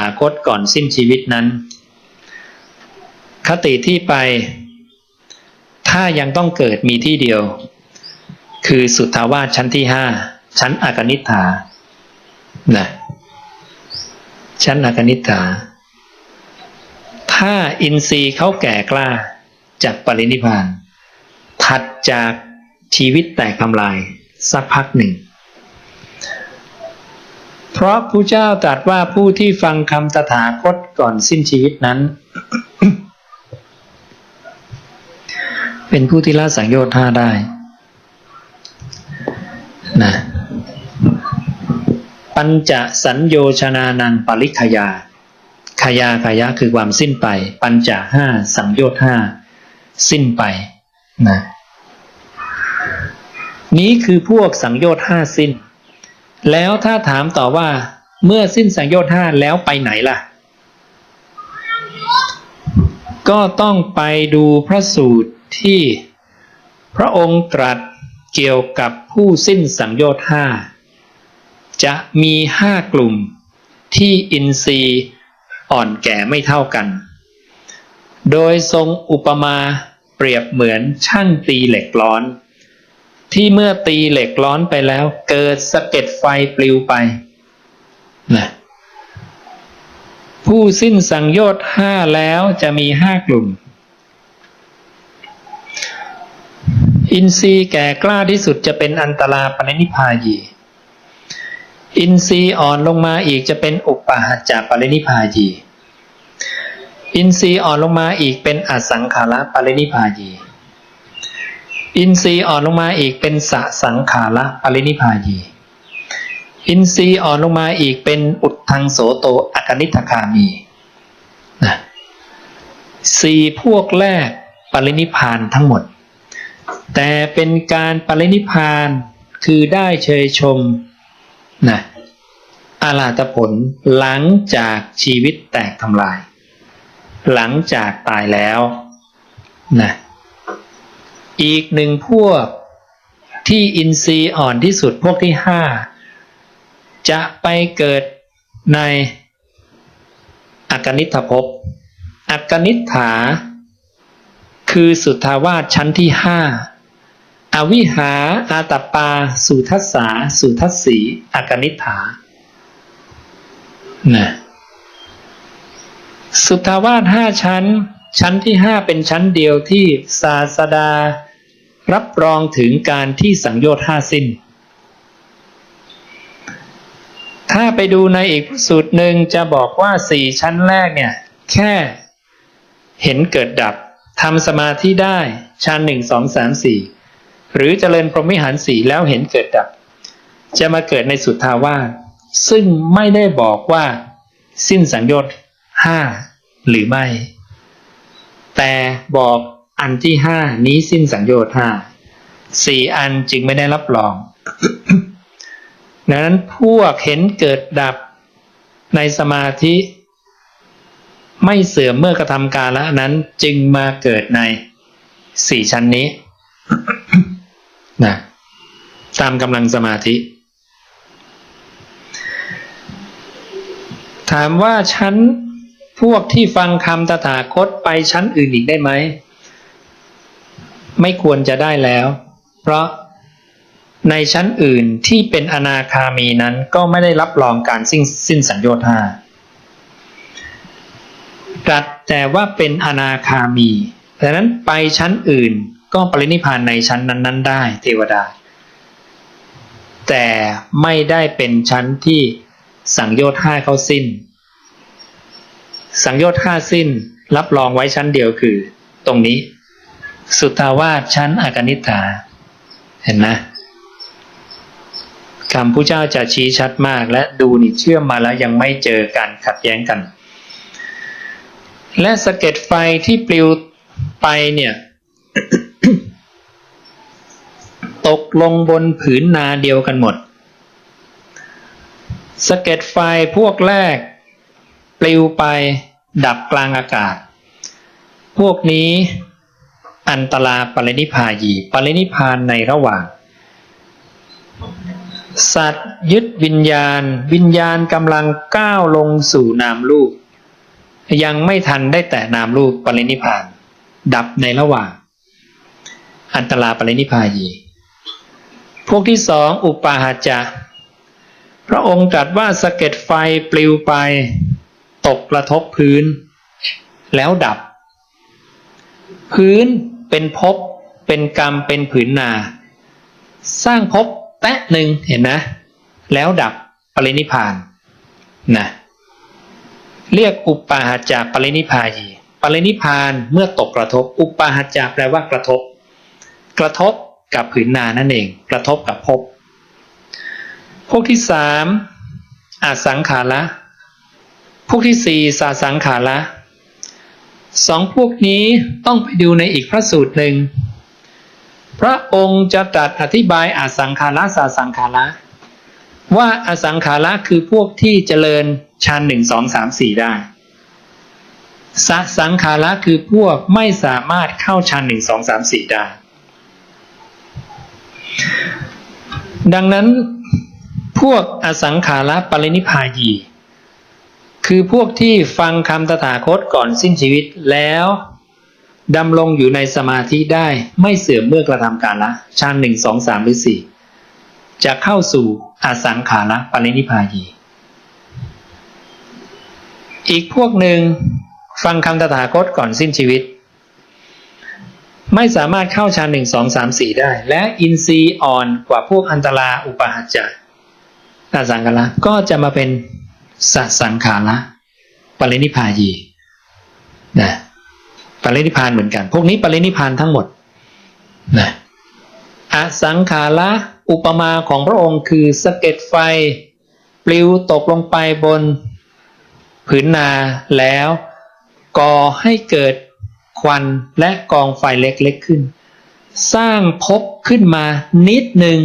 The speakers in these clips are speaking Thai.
อาคตก่อนสิ้นชีวิตนั้น คติที่ไป ถ้ายังต้องเกิดมีที่เดียว คือสุทธาวาสชั้นที่ห้าชั้นอากนิฐานะชั้นอากนิฐา ถ้าอินทรีย์เขาแก่กล้าจากปรินิพพาน ถัดจากชีวิตแตกทำลาย สักพักหนึ่ง เพราะผู้เจ้าตรัสว่าผู้ที่ฟังคำตถาคตก่อนสิ้นชีวิตนั้น เป็นผู้ที่ละสังโยชน์ห้าได้นะปัญจสัญโยชนานังปริขยาขยาขยะคือความสิ้นไป ปัญจห้าสังโยชน์ห้าสิ้นไปนะนี้คือพวกสังโยชน์ห้าสิ้น แล้วถ้าถามต่อว่า เมื่อสิ้นสังโยชน์ห้าแล้วไปไหนล่ะ ก็ต้องไปดูพระสูตรที่พระองค์ตรัสเกี่ยวกับผู้สิ้นสังโยชน์ห้าจะมีห้ากลุ่มที่อินทรีย์อ่อนแก่ไม่เท่ากัน โดยทรงอุปมาเปรียบเหมือนช่างตีเหล็กร้อน ที่เมื่อตีเหล็กร้อนไปแล้ว เกิดสะเก็ดไฟปลิวไปนะผู้สิ้นสังโยชน์ห้าแล้วจะมีห้ากลุ่ม อินทรีย์แก่กล้าที่สุดจะเป็นอันตราปรินิพายี อินทรีย์อ่อนลงมาอีกจะเป็นอุปาหจาปรินิพายี อินทรีย์อ่อนลงมาอีกเป็นอสังขาระปรินิพพายี อินทรีย์อ่อนลงมาอีกเป็นสสังขาระปรินิพายี อินทรีย์อ่อนลงมาอีกเป็นอุดทังโสโตอกนิทคามีนะสี่พวกแรกปรินิพานทั้งหมด แต่เป็นการปรินิพพานคือได้เชยชมนะอาลาตผลหลังจากชีวิตแตกทำลาย หลังจากตายแล้วนะ อีกหนึ่งพวกที่อินทรีย์อ่อนที่สุดพวกที่ห้าจะไปเกิดในอกนิทภพอกนิฐา คือสุทธาวาสชั้นที่ห้าอวิหาอาตปา สุทัสสาสุทัสสีอกนิฐานะสุทธาวาสห้าชั้น ชั้นที่ห้าเป็นชั้นเดียวที่ศาสดา รับรองถึงการที่สังโยชน์ห้าสิ้น ถ้าไปดูในอีกสูตรหนึ่งจะบอกว่าสี่ชั้นแรกเนี่ย แค่เห็นเกิดดับทำสมาธิได้ชั้นหนึ่งสองสามสี่หรือเจริญพรหมิหารสี่แล้วเห็นเกิดดับ จะมาเกิดในสุทธาวาสซึ่งไม่ได้บอกว่า สิ้นสังโยชน์ห้าหรือไม่ แต่บอกอันที่ห้านี้สิ้นสังโยชน์ห้าสี่อันจึงไม่ได้รับรอง ดังนั้นพวกเห็นเกิดดับในสมาธิ ไม่เสื่อมเมื่อกระทำกาละนั้นจึงมาเกิดในสี่ชั้นนี้นะตามกำลังสมาธิ ถามว่าชั้น พวกที่ฟังคำตถาคตไปชั้นอื่นอีกได้ไหม ไม่ควรจะได้แล้ว เพราะในชั้นอื่นที่เป็นอนาคามีนั้นก็ไม่ได้รับรองการสิ้นสิ้นสัญโยธาตรัสแต่ว่าเป็นอนาคามีดังนั้นไปชั้นอื่นก็ปรินิพานในชั้นนั้น ๆ ได้เทวดา แต่ไม่ได้เป็นชั้นที่สังโยชน์ห้าเขาสิ้น สังโยชน์ห้าสิ้น รับรองไว้ชั้นเดียวคือ ตรงนี้ สุทาวาสชั้นอากนิฐา เห็นนะคำผู้เจ้าจะชี้ชัดมาก และดูนี่เชื่อมมาแล้วยังไม่เจอการขัดแย้งกัน และสะเก็ดไฟที่ปลิวไปเนี่ย ตกลงบนผืนนาเดียวกันหมดสะเก็ดไฟพวกแรก ปลิวไป ดับกลางอากาศ พวกนี้อันตราปรินิพายีปรินิพานในระหว่าง สัตว์ยึดวิญญาณ วิญญาณกำลังก้าวลงสู่นามรูป ยังไม่ทันได้แต่นามรูปปรินิพาน ดับในระหว่าง อันตราปรินิพพายี พวกที่สองอุปาหาจาพระองค์ตรัสว่าสะเก็ดไฟปลิวไป ตกกระทบพื้น แล้วดับ พื้นเป็นภพเป็นกรรมเป็นผืนนา สร้างภพแปะหนึ่งเห็นนะ แล้วดับปรินิพานนะเรียกอุปาหาจาปรินิพายีปรินิพานเมื่อตกกระทบ อุปาหาจาแปลว่ากระทบ กระทบกับผืนนานั่นเอง กระทบกับภพพวกที่สามอาสังขาระ พวกที่สี่สาสังขาระสองพวกนี้ต้องไปดูในอีกพระสูตรหนึ่ง พระองค์จะตรัสอธิบายอาสังขาระสาสังขาระว่าอาสังขาระคือพวกที่เจริญฌานหนึ่งสองสามสี่ได้สสังขาระคือพวกไม่สามารถเข้าฌานหนึ่งสองสามสี่ได้ ดังนั้นพวกอสังขาระปรินิพพายี คือพวกที่ฟังคำตถาคตก่อนสิ้นชีวิตแล้วดำรงอยู่ในสมาธิได้ไม่เสื่อมเมื่อกระทำการละฌานหนึ่งสองสามหรือสี่จะเข้าสู่อสังขาระปรินิพพายีอีกพวกหนึ่งฟังคำตถาคตก่อนสิ้นชีวิต ไม่สามารถเข้าฌานหนึ่งสองสามสี่ได้ และอินทรีย์อ่อนกว่าพวกอันตราอุปาหัจจะอสังขาระก็จะมาเป็น สัสังขาระปรินิพายีนะปรินิพานเหมือนกัน พวกนี้ปรินิพานทั้งหมดนะอสังขาระอุปมาของพระองค์คือสะเก็ดไฟ ปลิวตกลงไปบนผืนนาแล้วก่อให้เกิดควันและกองไฟเล็กๆขึ้น สร้างภพขึ้นมานิดหนึ่ง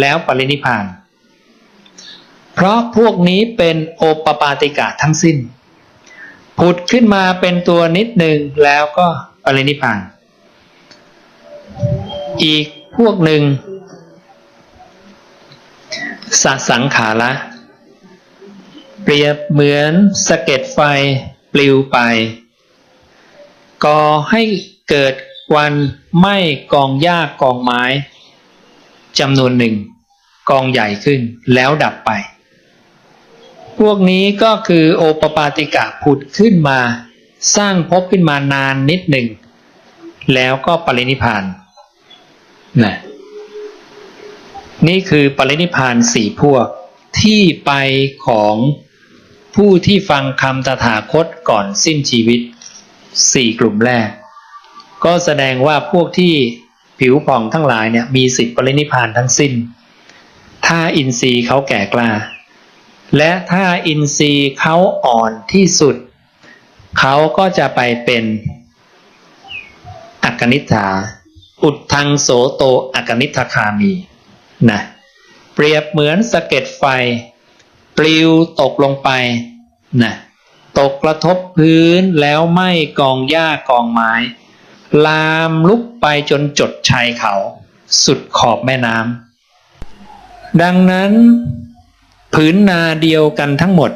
แล้วปรินิพาน เพราะพวกนี้เป็นโอปปาติกะทั้งสิ้น ผุดขึ้นมาเป็นตัวนิดหนึ่งแล้วก็ปรินิพาน อีกพวกหนึ่งสสังขาระเปรียบเหมือนสะเก็ดไฟปลิวไป ก่อให้เกิดควันไหม้กองหญ้ากองไม้จำนวนหนึ่ง กองใหญ่ขึ้นแล้วดับไป พวกนี้ก็คือโอปปาติกะผุดขึ้นมา สร้างพบขึ้นมานานนิดหนึ่ง แล้วก็ปรินิพานนะนี่คือปรินิพานสี่พวกที่ไปของผู้ที่ฟังคำตถาคตก่อนสิ้นชีวิตสี่กลุ่มแรก ก็แสดงว่าพวกที่ผิวผ่องทั้งหลายเนี่ยมีสิทธิปรินิพานทั้งสิ้น ถ้าอินทรีย์เขาแก่กล้า และถ้าอินทรีย์เขาอ่อนที่สุด เขาก็จะไปเป็นอักนิฐา อุดทังโสโตอักนิทคามีนะเปรียบเหมือนสะเก็ดไฟ ปลิวตกลงไปนะตกกระทบพื้นแล้วไหม้กองหญ้ากองไม้ ลามลุกไปจนจดชายเขา สุดขอบแม่น้ำดังนั้น ผืนนาเดียวกันทั้งหมด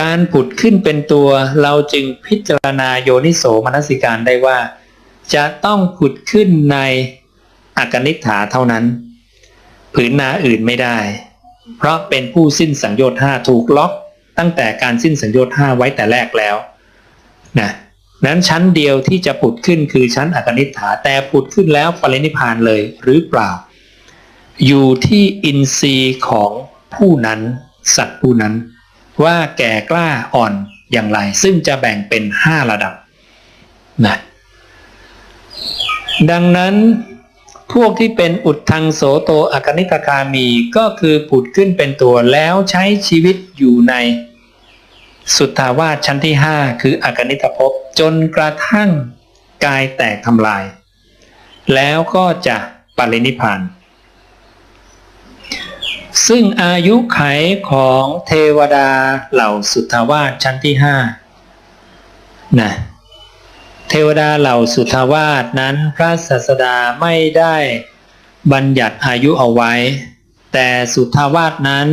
การผุดขึ้นเป็นตัวเราจึงพิจารณาโยนิโสมนสิการได้ว่า จะต้องผุดขึ้นในอากนิฐาเท่านั้น ผืนนาอื่นไม่ได้ เพราะเป็นผู้สิ้นสังโยชน์ห้าถูกล็อกตั้งแต่การสิ้นสัญญาห้าไว้แต่แรกแล้วนะนั้นชั้นเดียวที่จะผุดขึ้นคือชั้นอากนิฐาแต่ผุดขึ้นแล้วปรินิพานเลยหรือเปล่า อยู่ที่อินทรีย์ของผู้นั้น สัตว์ผู้นั้น ว่าแก่กล้าอ่อนอย่างไร ซึ่งจะแบ่งเป็นห้าระดับนะดังนั้นพวกที่เป็นอุดทังโสโตอากนิตคามีก็คือผุดขึ้นเป็นตัวแล้วใช้ชีวิตอยู่ใน สุทธาวาสชั้นที่ห้าคืออากนิตภพจนกระทั่งกายแตกทำลาย แล้วก็จะปรินิพาน ซึ่งอายุไขของเทวดาเหล่าสุทธาวาสชั้นที่ห้านะเทวดาเหล่าสุทธาวาสนั้นพระศาสดาไม่ได้บัญญัติอายุเอาไว้ แต่สุทธาวาสนั้น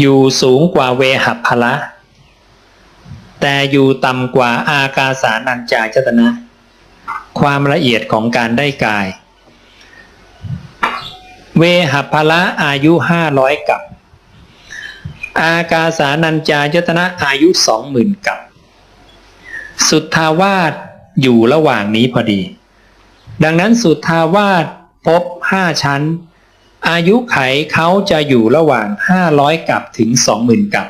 อยู่สูงกว่าเวหัพพละ แต่อยู่ต่ำกว่าอากาสานัญจายตนะ ความละเอียดของการได้กาย เวหัพละอายุห้าร้อยกับ อากาสานัญจายตนะอายุสองหมื่นกับ สุทธาวาสอยู่ระหว่างนี้พอดี ดังนั้นสุทธาวาสพบห้าชั้น อายุไขเขาจะอยู่ระหว่าง500กับถึง20,000กับ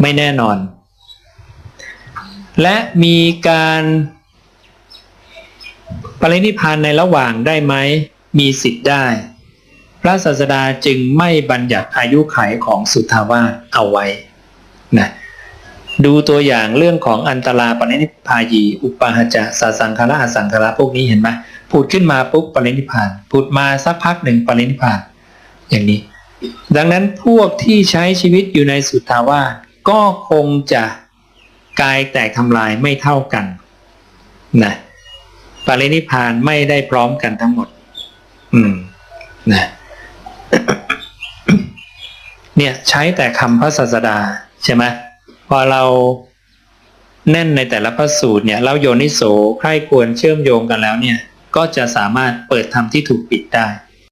ไม่แน่นอน และมีการปรินิพพานในระหว่างได้ไหม มีสิทธิ์ได้ พระศาสดาจึงไม่บัญญัติอายุไขของสุทธาวาสเอาไว้นะดูตัวอย่างเรื่องของอันตราปรินิพายี อุปาหจะสาสังคาระอสังคาระพวกนี้เห็นไหมพูดขึ้นมาปุ๊บปรินิพานพูดมาสักพักหนึ่งปรินิพาน อย่างนี้ ดังนั้นพวกที่ใช้ชีวิตอยู่ในสุทธาวาสก็คงจะกายแตกทำลายไม่เท่ากันนะปรินิพานไม่ได้พร้อมกันทั้งหมด อืม นะ เนี่ยใช้แต่คำพระศาสดาใช่ไหมพอเราแน่นในแต่ละพระสูตรเนี่ยเราโยนิโสใครควรเชื่อมโยงกันแล้วเนี่ย ก็จะสามารถเปิดธรรมที่ถูกปิดได้